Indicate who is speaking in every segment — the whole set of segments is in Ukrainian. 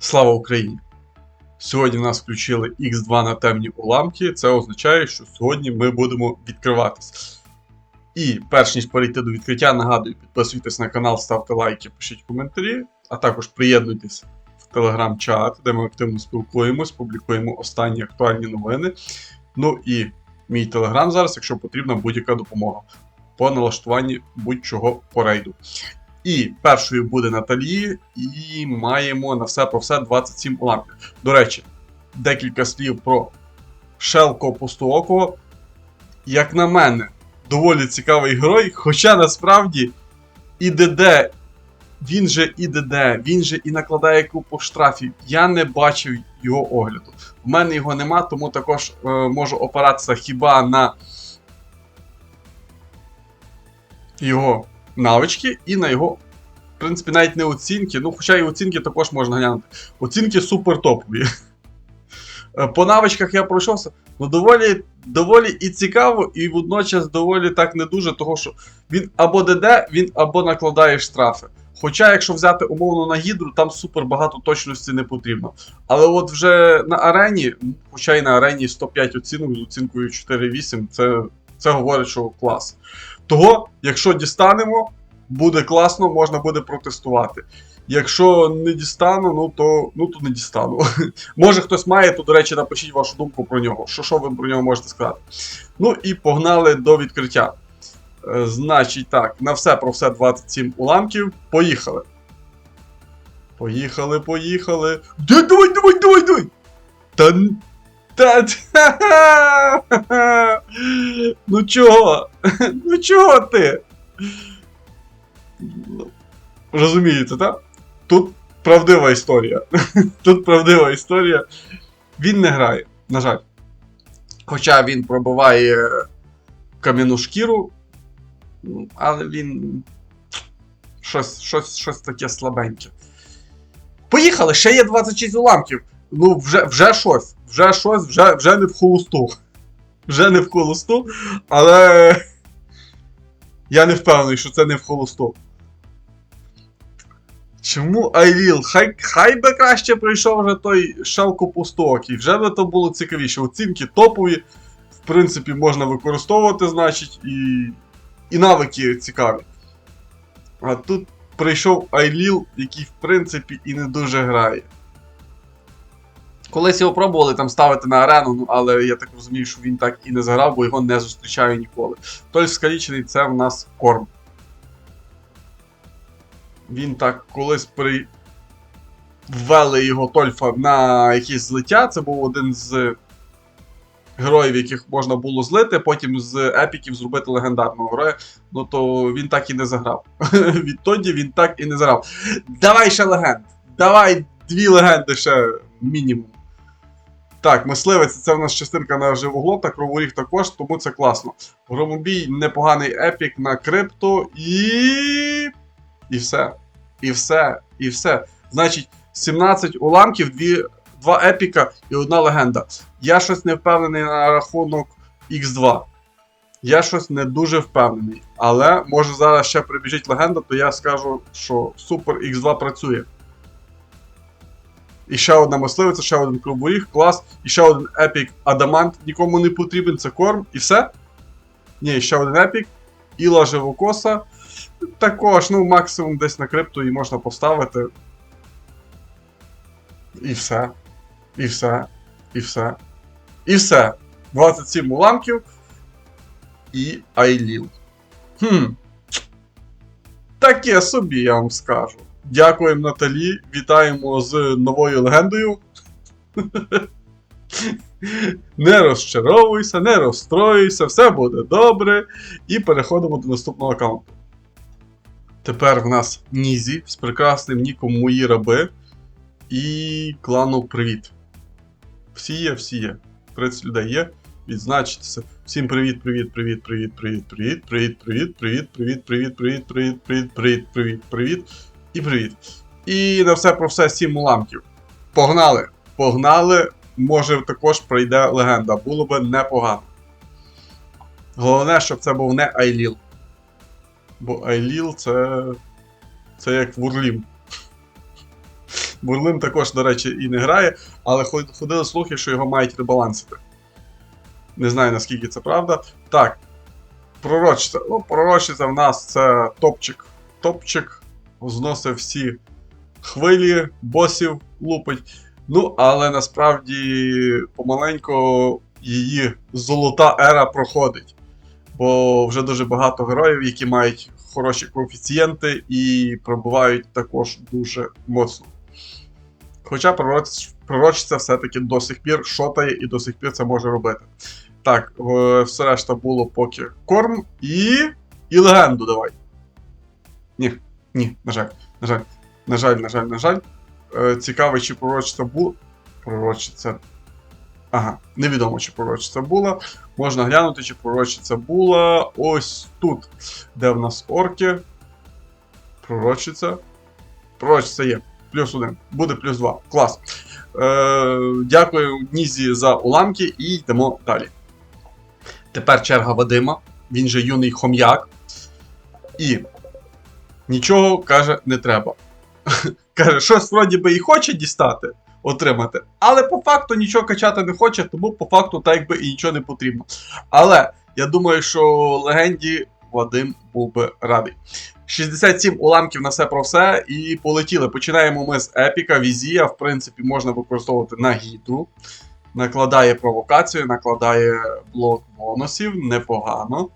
Speaker 1: Слава Україні! Сьогодні нас включили X2 на темні уламки. Це означає, що сьогодні ми будемо відкриватись. І перш ніж перейти до відкриття, нагадую, підписуйтесь на канал, ставте лайки, пишіть коментарі, а також приєднуйтесь в телеграм-чат, де ми активно спілкуємось, публікуємо останні актуальні новини. Ну і мій телеграм зараз, якщо потрібна будь-яка допомога по налаштуванні будь-чого по рейду. І першою буде Наталі, і маємо на все про все 27 уламків. До речі, декілька слів про Шелко Пустоокого. Як на мене, доволі цікавий герой, хоча насправді ІДД, він же ІДД, він же і накладає купу штрафів. Я не бачив його огляду. В мене його нема, тому також е, можу опиратися хіба на його навички і на його, в принципі, навіть не оцінки. Ну, хоча і оцінки також можна глянути. Оцінки супер топові. Е, По навичках я пройшовся. Ну, доволі, доволі і цікаво, і водночас доволі так не дуже, того що він або ДД, він або накладає штрафи. Хоча, якщо взяти умовно на гідру, там супер багато точності не потрібно. Але от вже на арені, хоча й на арені 105 оцінок з оцінкою 4,8, це, це говорить, що клас. Того, якщо дістанемо, буде класно, можна буде протестувати. Якщо не дістану, ну то ну то не дістану. Може хтось має, то, до речі, напишіть вашу думку про нього. Що що ви про нього можете сказати? Ну і погнали до відкриття. Е, значить так, на все про все 27 уламків. Поїхали. Поїхали, поїхали. Давай, давай, давай, давай! Та. Та. Ну чого? Ну чого ти? Розумієте, так? Тут правдива історія. Тут правдива історія. Він не грає, на жаль. Хоча він пробиває кам'яну шкіру, ну, але він. Щось, щось, щось таке слабеньке. Поїхали! Ще є 26 уламків. Ну, вже, вже щось. Вже щось, вже, вже не в холосту. Вже не в холосту, але. Я не впевнений, що це не в холосту. Чому Айвіл? Хай, хай би краще прийшов вже той шелко пусток, і вже би то було цікавіше. Оцінки топові, в принципі, можна використовувати, значить, і, і навики цікаві. А тут прийшов Айліл, який, в принципі, і не дуже грає. Колись його пробували там ставити на арену, ну, але я так розумію, що він так і не заграв, бо його не зустрічаю ніколи. Той скалічений це в нас корм. Він так колись при... ввели його Тольфа на якісь злиття. Це був один з героїв, яких можна було злити, потім з епіків зробити легендарного героя. Ну то він так і не заграв. Відтоді він так і не заграв. Давай ще легенд! Давай дві легенди ще мінімум. Так, мисливець це в нас частинка на живоглота, кроворіг також, тому це класно. Громобій непоганий епік на крипто і. І все. І все. І все. Значить, 17 уламків, 2, 2 епіка і одна легенда. Я щось не впевнений на рахунок X2. Я щось не дуже впевнений. Але може зараз ще прибіжить легенда, то я скажу, що Супер X2 працює. І ще одна мисливиця, ще один кругоріг, клас, і ще один епік Адамант нікому не потрібен, це корм, і все. Ні, ще один епік. Іла живокоса. Також, ну, максимум десь на крипту і можна поставити. І все. І все. І все. І все. 27 уламків. І Айліл. Хм. Таке собі, я вам скажу. Дякуємо Наталі. Вітаємо з новою легендою. Не розчаровуйся, не розстроюйся, все буде добре. І переходимо до наступного аккаунту. Тепер в нас Нізі з прекрасним ніком мої раби і клану Привіт. Всі є, всі є. 30 людей є. Відзначитися. Всім привіт, привіт, привіт, привіт, привіт, привіт, привіт, привіт, привіт, привіт, привіт, привіт, привіт, привіт, привіт, привіт, і привіт. І на все про все 7 уламків. Погнали! Погнали! Може також пройде легенда. Було би непогано. Головне, щоб це був не Айліл. Бо Айліл це. Це як Вурлім. Бурлим також, до речі, і не грає, але ходили слухи, що його мають ребалансити. Не знаю наскільки це правда. Так. Пророчиця. Ну, пророчиця в нас це топчик. Топчик зносив всі хвилі, босів лупить. Ну, але насправді помаленько її золота ера проходить. Бо вже дуже багато героїв, які мають хороші коефіцієнти і пробувають також дуже моцно. Хоча пророч- пророчиця все-таки до сих пір шотає і до сих пір це може робити. Так, все решта було поки корм і. і легенду давай. Ні, ні, на жаль, на жаль, на жаль, на жаль, на жаль. Е, Цікаво, чи пророчиця була. Пророчиця. Ага, невідомо, чи пророчиця була. Можна глянути, чи пророчиця була ось тут, де в нас орки. Пророчиця. Пророчиця є. Плюс один. Буде плюс два. Клас. Е, дякую Нізі за уламки і йдемо далі. Тепер черга Вадима. Він же юний хом'як. І нічого каже, не треба. Каже, щось вроді би і хоче дістати, отримати, але по факту нічого качати не хоче, тому по факту так якби і нічого не потрібно. Але я думаю, що легенді Вадим був би радий. 67 уламків на все про все, і полетіли. Починаємо ми з епіка, візія. В принципі, можна використовувати на гідру. Накладає провокацію, накладає блок бонусів, непогано.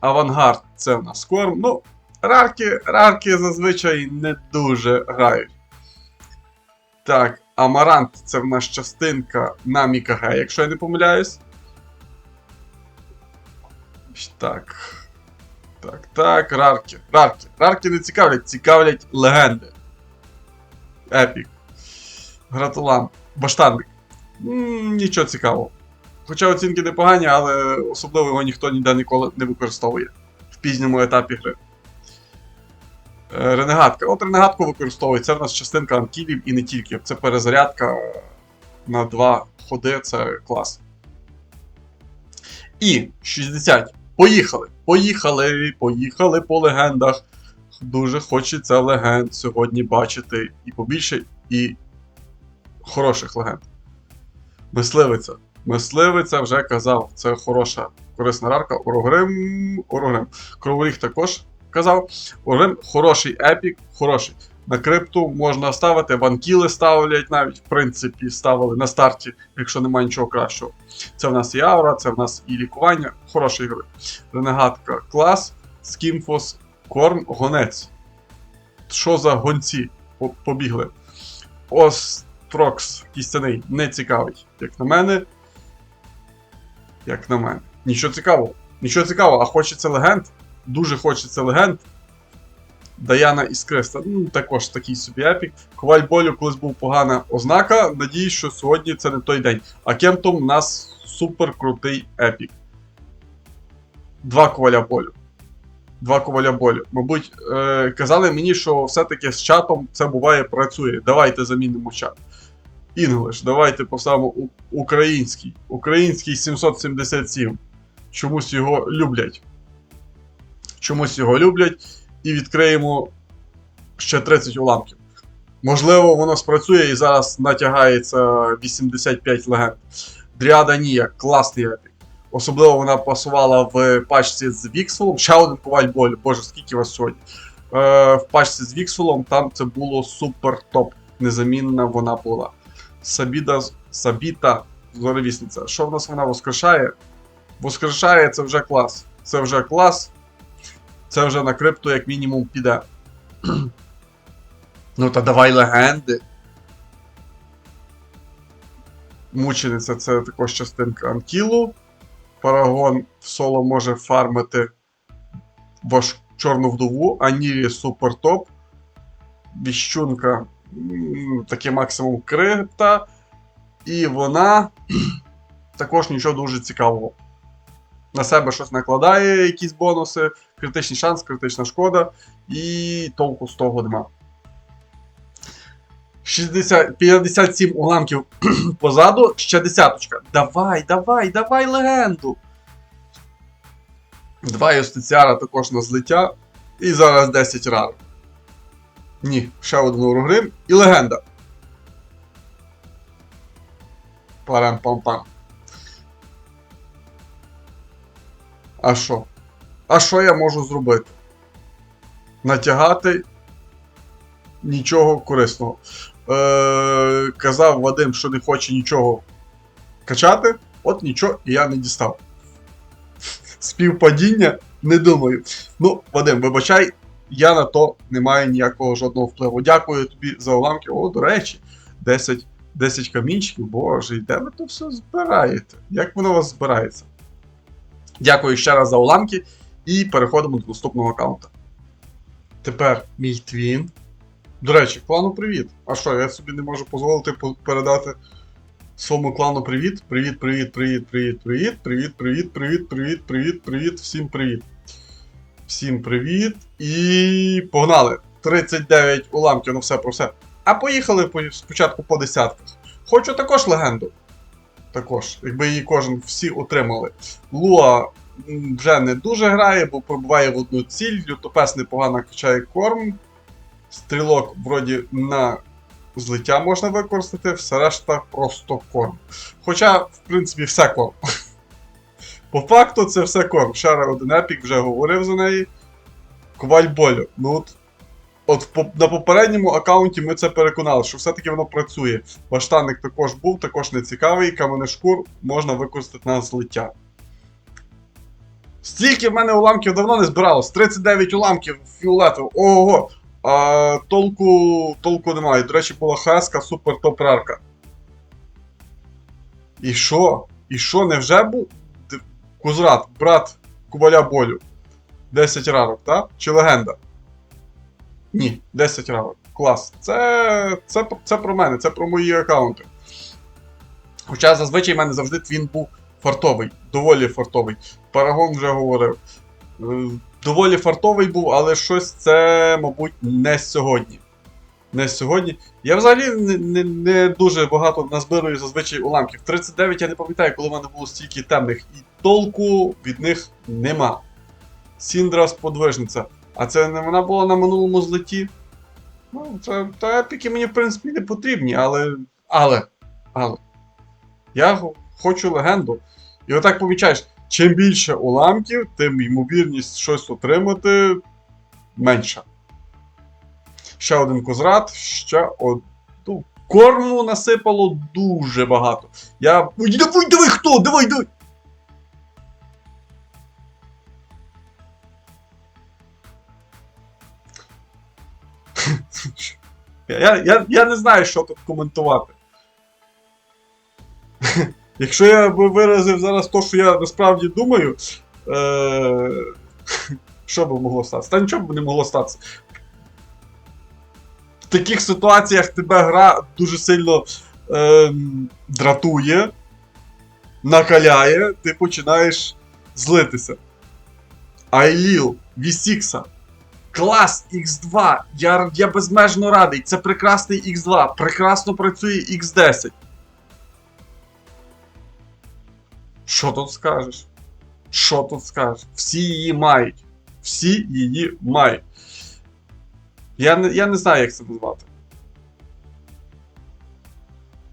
Speaker 1: Авангард це в нас корм. Ну, рарки, рарки зазвичай не дуже грають. Так, Амарант це в нас частинка на Мікаге, якщо я не помиляюсь. Так. Так, так, рарки. Рарки. Рарки не цікавлять, цікавлять легенди. Епік. Гратулан. Баштанник. Нічого цікавого. Хоча оцінки непогані, але особливо його ніхто ніде ніколи не використовує в пізньому етапі гри. Е, Ренегатка. От ренегатку використовують. Це в нас частинка анкілів і не тільки. Це перезарядка на два ходи, це клас. І 60. Поїхали! Поїхали! Поїхали по легендах. Дуже хочеться легенд сьогодні бачити і побільше, і хороших легенд. Мисливиця. Мисливиця вже казав, це хороша корисна рарка. Орогрим. Орогрим. Кроворіг також казав. Орогрим хороший епік, хороший. На крипту можна ставити, ванкіли ставлять навіть, в принципі, ставили на старті, якщо немає нічого кращого. Це в нас і аура, це в нас і лікування. Хороші ігри. Ренегатка клас, скімфос, корм, гонець. Що за гонці? Побігли. Острокс кістяний не цікавить, як на мене. Як на мене. Нічого цікавого. Нічого цікавого, а хочеться легенд. Дуже хочеться легенд. Даяна Іскриста. Ну, також такий собі епік. Коваль болю колись був погана ознака. Надіюсь, що сьогодні це не той день. А Кемтом у нас супер крутий епік. Два коваля болю. Два коваля болю. Мабуть, е, казали мені, що все-таки з чатом це буває працює. Давайте замінимо чат. English, давайте поставимо український. Український 777. Чомусь його люблять. Чомусь його люблять. І відкриємо ще 30 уламків. Можливо, воно спрацює і зараз натягається 85 легенд. Дріада Нія, класний епік. Особливо вона пасувала в пачці з Віксфолом. Ще один коваль болю. Боже, скільки вас сьогодні. Е, в пачці з Віксфолом там це було супер топ. Незамінна вона була. Сабіда, Сабіта, зоревісниця. Що в нас вона воскрешає? Воскрешає це вже клас. Це вже клас. Це вже на крипту, як мінімум, піде. ну та давай легенди. Мучениця це також частинка Анкілу. Парагон в соло може фармити ваш чорну вдову, Анірі супер топ. Віщунка таке максимум крипта. І вона також нічого дуже цікавого на себе щось накладає, якісь бонуси, критичний шанс, критична шкода і толку з того нема. 60, 57 уламків позаду, ще десяточка. Давай, давай, давай легенду. Два юстиціара також на злиття. І зараз 10 рар. Ні, ще один урогрим. І легенда. Парам-пам-пам. А що? А що я можу зробити? Натягати нічого корисного. Е, казав Вадим, що не хоче нічого качати, от нічого і я не дістав. Співпадіння не думаю. Ну, Вадим, вибачай, я на то не маю ніякого жодного впливу. Дякую тобі за уламки. О, до речі, 10, 10 камінчиків, боже, і де ви то все збираєте? Як воно у вас збирається? Дякую ще раз за уламки і переходимо до наступного аккаунта. Тепер мій твін. До речі, клану привіт. А що, я собі не можу дозволити передати своєму клану привіт. Привіт, привіт, привіт, привіт, привіт, привіт, привіт, привіт, привіт, привіт, привіт, всім привіт. Всім привіт. І погнали. 39 уламків, ну все про все. А поїхали спочатку по десятках. Хочу також легенду. Також, якби її кожен всі отримали. Луа вже не дуже грає, бо пробуває в одну ціль. Лютопес непогано качає корм. Стрілок вроді на злиття можна використати, все решта просто корм. Хоча, в принципі, все корм. По факту це все корм. Ще один епік вже говорив за неї. Коваль болю. Ну от, от на попередньому аккаунті ми це переконали, що все-таки воно працює. Баштанник також був, також не цікавий, каменешкур можна використати на злиття. Стільки в мене уламків давно не збиралось. 39 уламків фіолетових. Ого! А, толку, толку немає. До речі, була хаска супер топ рарка. І що? І що, невже був Кузрат, брат Кубаля Болю? 10 рарок, так? Чи легенда? Ні, 10 рарок. Клас. Це, це, це про мене, це про мої аккаунти. Хоча зазвичай в мене завжди твін був фартовий, доволі фартовий. Парагон вже говорив. Е, Доволі фартовий був, але щось це, мабуть, не сьогодні. Не сьогодні. Я взагалі не, не, не дуже багато назбирую зазвичай уламків. 39 я не пам'ятаю, коли в мене було стільки темних, і толку від них нема. Сіндра сподвижниця. А це не вона була на минулому злеті. Ну, це та епіки мені, в принципі, не потрібні, але. Але. Але. Я хочу легенду. І отак помічаєш, чим більше уламків, тим ймовірність щось отримати менша. Ще один козрат, ще од... Корму насипало дуже багато. Я. Давай, давай, хто? Давай, давай! Я, я, я не знаю, що тут коментувати. Якщо я би виразив зараз то, що я насправді думаю, е... що би могло статися? Та нічого б не могло статися. В таких ситуаціях тебе гра дуже сильно е... дратує, накаляє, ти починаєш злитися. Айліл, Вісікса, клас X2. Я, я безмежно радий. Це прекрасний X2. Прекрасно працює X10. Що тут скажеш? Що тут скажеш? Всі її мають. Всі її мають. Я не, я не знаю, як це назвати.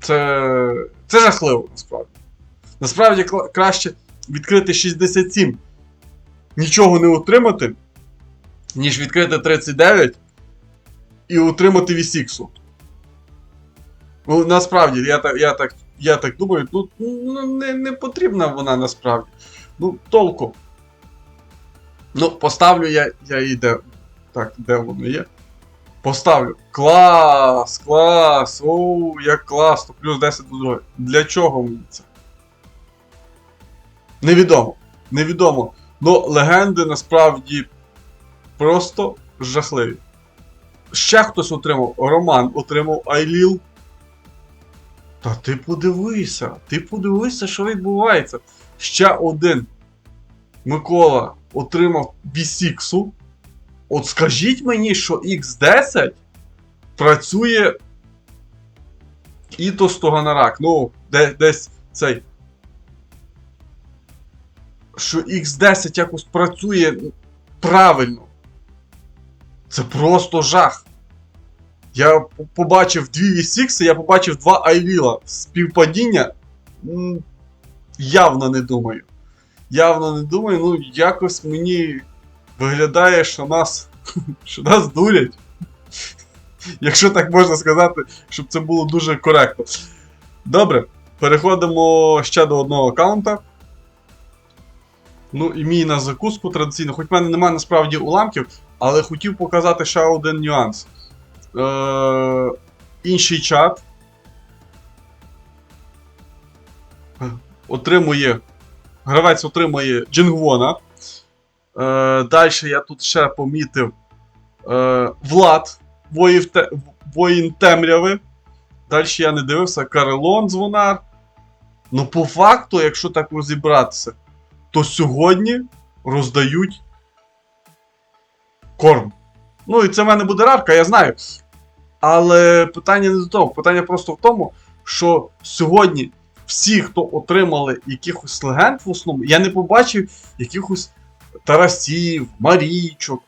Speaker 1: Це. Це жахливо, насправді. Насправді краще відкрити 67, нічого не отримати, ніж відкрити 39 і отримати Вісіксу. Ну, насправді, я так, я так, я так думаю, ну, ну не, не потрібна вона насправді. Ну, толку. Ну, поставлю я, я її де. Так, де воно є? Поставлю. Клас! Клас! Оу, як класно! Плюс 10 до здоров'я. Для чого мені це? Невідомо. Невідомо. Ну, легенди насправді просто жахливі. Ще хтось отримав. Роман отримав Айліл. Та ти подивися, ти подивися, що відбувається. Ще один Микола отримав Бісіксу. От скажіть мені, що X10 працює і то Стоганарак. Ну, де, десь цей. Що X10 якось працює правильно. Це просто жах. Я побачив дві V6, я побачив два Айвіла. Співпадіння Явно не думаю. Явно не думаю, ну якось мені виглядає, що нас, що нас дурять. Якщо так можна сказати, щоб це було дуже коректно. Добре, переходимо ще до одного аккаунта. Ну, і мій на закуску традиційно, хоч в мене немає насправді уламків, але хотів показати ще один нюанс. Е- інший чат отримує. Гравець отримує Джингвона. Е, Далі я тут ще помітив е, Влад, воїв воїн темряви. Далі я не дивився Карелон Дзвонар. Ну, по факту, якщо так розібратися, то сьогодні роздають корм. Ну, і це в мене буде рарка, я знаю. Але питання не до того. Питання просто в тому, що сьогодні всі, хто отримали якихось легенд в основному, я не побачив якихось Тарасів, Марічок.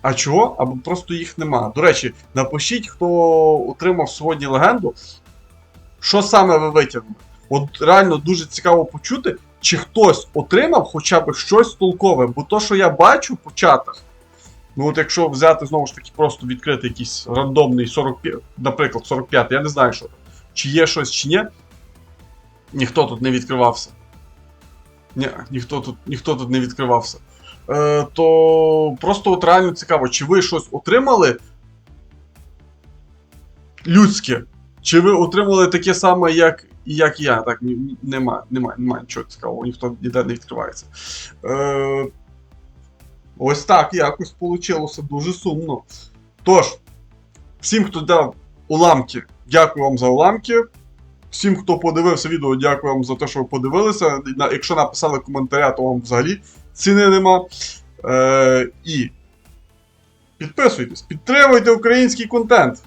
Speaker 1: А чого? Або просто їх нема. До речі, напишіть, хто отримав сьогодні легенду, що саме ви витягнули. От реально дуже цікаво почути, чи хтось отримав хоча б щось толкове. Бо то, що я бачу по чатах, ну от якщо взяти знову ж таки, просто відкрити якийсь рандомний 45, наприклад, 45, я не знаю, що чи є щось, чи ні. Ніхто тут не відкривався. Ні, ніхто тут, ніхто тут не відкривався. Е, то просто от реально цікаво, чи ви щось отримали людське? Чи ви отримали таке саме, як, як я? Так, нема, нема, нема нічого цікавого, ніхто ніде не відкривається. Е, ось так якось вийшло, дуже сумно. Тож, всім, хто дав уламки, дякую вам за уламки. Всім, хто подивився відео, дякую вам за те, що ви подивилися. Якщо написали коментаря, то вам взагалі ціни нема. Е, і підписуйтесь, підтримуйте український контент.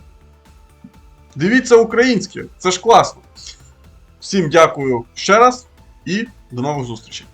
Speaker 1: Дивіться українське, це ж класно. Всім дякую ще раз і до нових зустрічей.